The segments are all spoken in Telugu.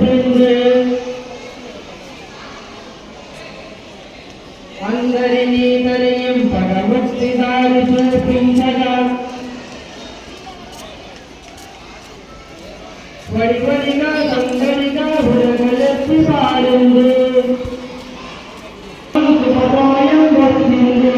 వచ్చింది అందరినీ తరయింపగ ముక్తి దారి చూపించగా. వడివడిగా సందడిగా పాడింది. వచ్చింది.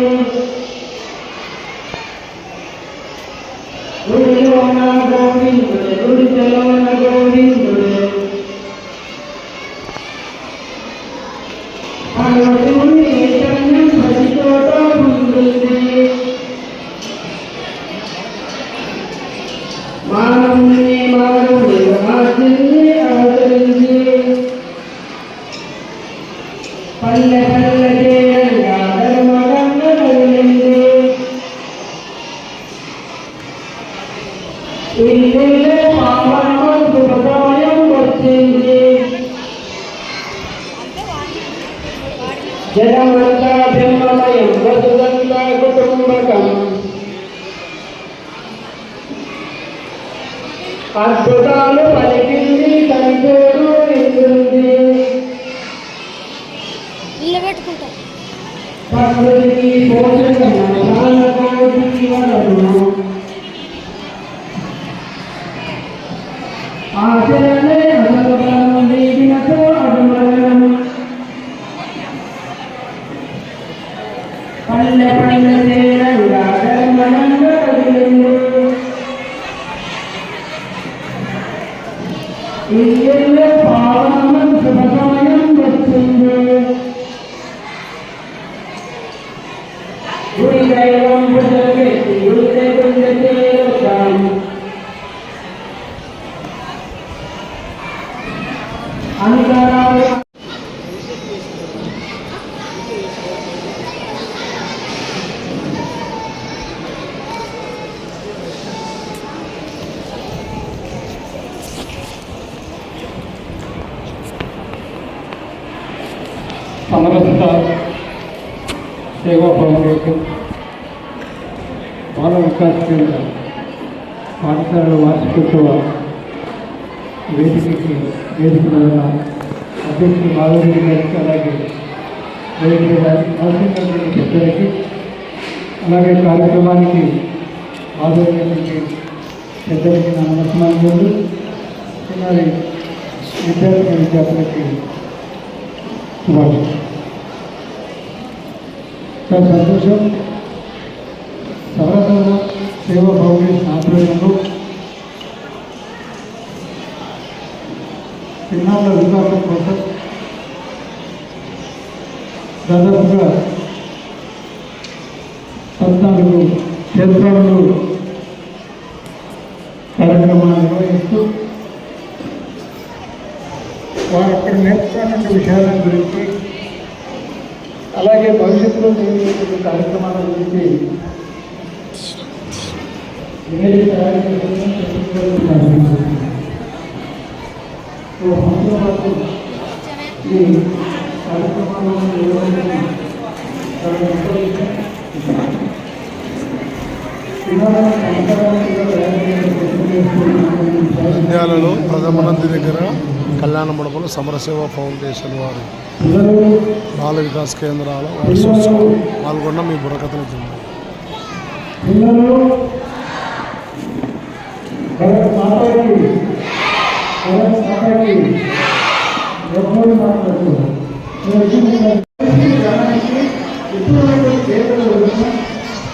అద్భుతాలు పలికింది తండ్రుడు ఇంద్రుంది ఇల్లు పెట్టుకుంటా సమరసత సేవా ఫౌండేషన్ బాల వికాస్ కేంద్ర పాఠశాల వార్షికోత్సవ వేదికకి వేదిక మీద అధ్యక్షుడు మాధవరెడ్డి గారికి అలాగే వేదిక గారి పెద్దలకి అలాగే కార్యక్రమానికి మాధవరెడ్డి పెద్దలకి నా నమస్కారాలు చిన్నారి విద్యార్థి విద్యార్థులకి చాలా సంతోషం సరసన సేవా ఫౌండేషన్ ఆధ్వర్యంలో చిన్నారుల వికాసం కోసం దాదాపుగా పద్నాలుగు క్షేత్రాలను కార్యక్రమాలు నిర్వహిస్తూ వారు అక్కడ నేర్చుకున్న విషయాల గురించి అలాగే భవిష్యత్తులో జరిగేటువంటి కార్యక్రమాల గురించి నివేదిక ఈ కార్యక్రమాలను ప్రథమనంది దగ్గర కళ్యాణ మండపంలో సమరసేవ ఫౌండేషన్ వారి బాల వికాస్ కేంద్రాల వార్షికోత్సవం పాల్గొన్న మీ బుర్రకథలు చెంది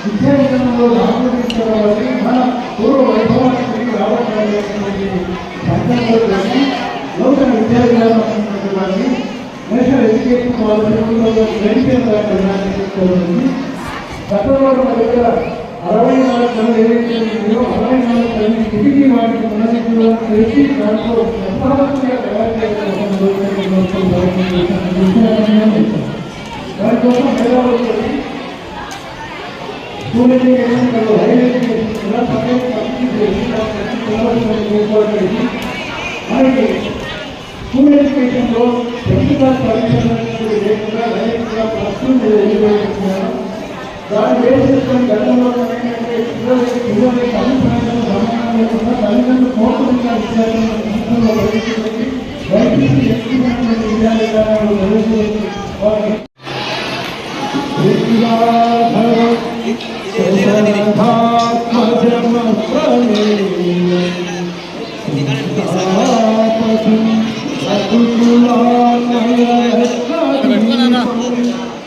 విద్యా విధానంలో మన పూర్వ వైభవానికి తిరిగి రావడానికి సందర్భంలో విద్యా విధానం నేషనల్ ఎడ్యుకేషన్ పాలసీ వెంటనే గతంలో మన దగ్గర అరవై నాలుగు టన్నులు ఏదైతే ఉందో అరవై నాలుగు టన్నులు తిరిగి వాటికి ఉన్నతిలో చేసి దాంట్లో యథావత్తుగా తయారు చేయడం దానికోసం మేధావులు school education higher education separate చేసి ఏర్పాటు చేసి మనకి ఎడ్యుకేషన్లో టెక్నికల్ పరీక్షలు లేకుండా డైరెక్ట్గా ప్లస్ టూ ఎడ్యుకేషన్ దాన్ని బేస్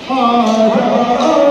아,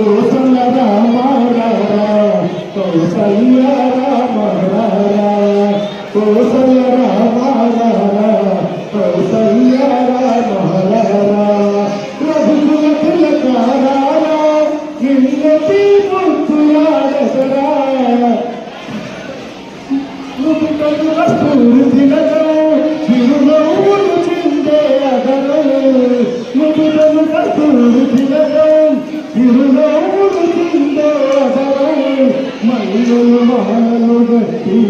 కోసల రామారా కౌసల్య రామారా కోసల రామారా కౌసల్య రామారా ప్రభుకుల తిలకహరా నిన్నటి ముప్పులాడెవరా నువ్వు వస్తువులు తినగలవు చిరునవ్వులు చిందే అగలవు నువ్వు వస్తువులు తినగలవు చిరునవ్వులు మల్లు మాలలు గట్టి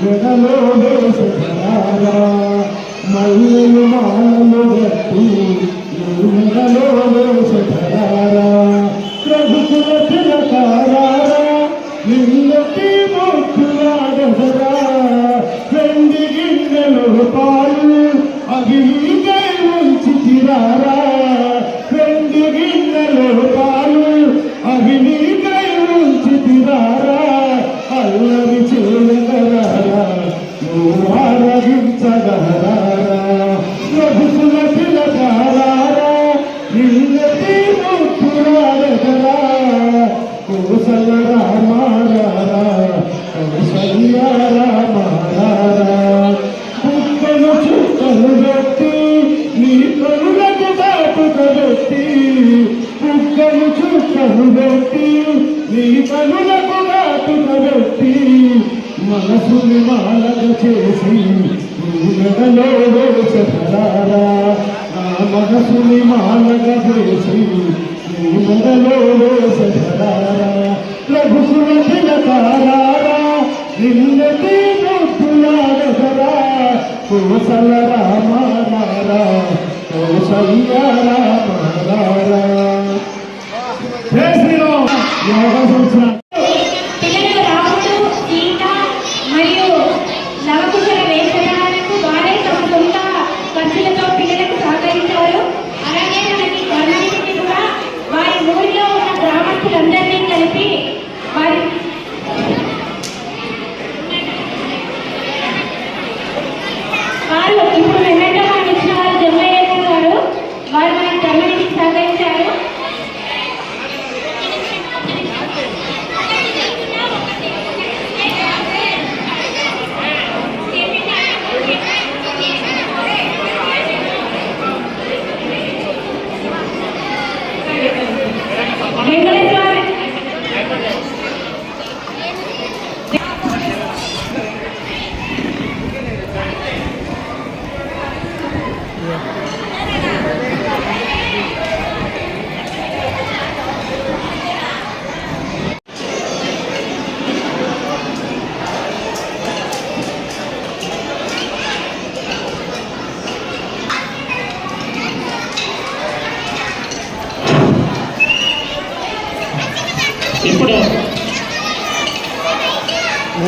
మెడలో వేసరారా నువ్వు ప్రభుకుల తిలకారా నిన్నటి ముక్కులాడదరా కౌసల రామారా కౌసల్య రామారా కుక్కలు చుక్కలు పెట్టి నీ కనులకు దాటుక పెట్టి చుక్కలు పెట్టి నీ మనసుని మాలక చేసి మెడలో వేసరారా నా మనసుని మాలక చేసి మెడలో వేసరారా ప్రభుకుల తిలకారా నిన్నటి ముక్కులాడదరా కోసల రామారా కౌసల్య రామారా జై శ్రీరామ్. యోగ సంవత్సరం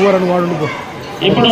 మూవరని వాడు ఇప్పుడు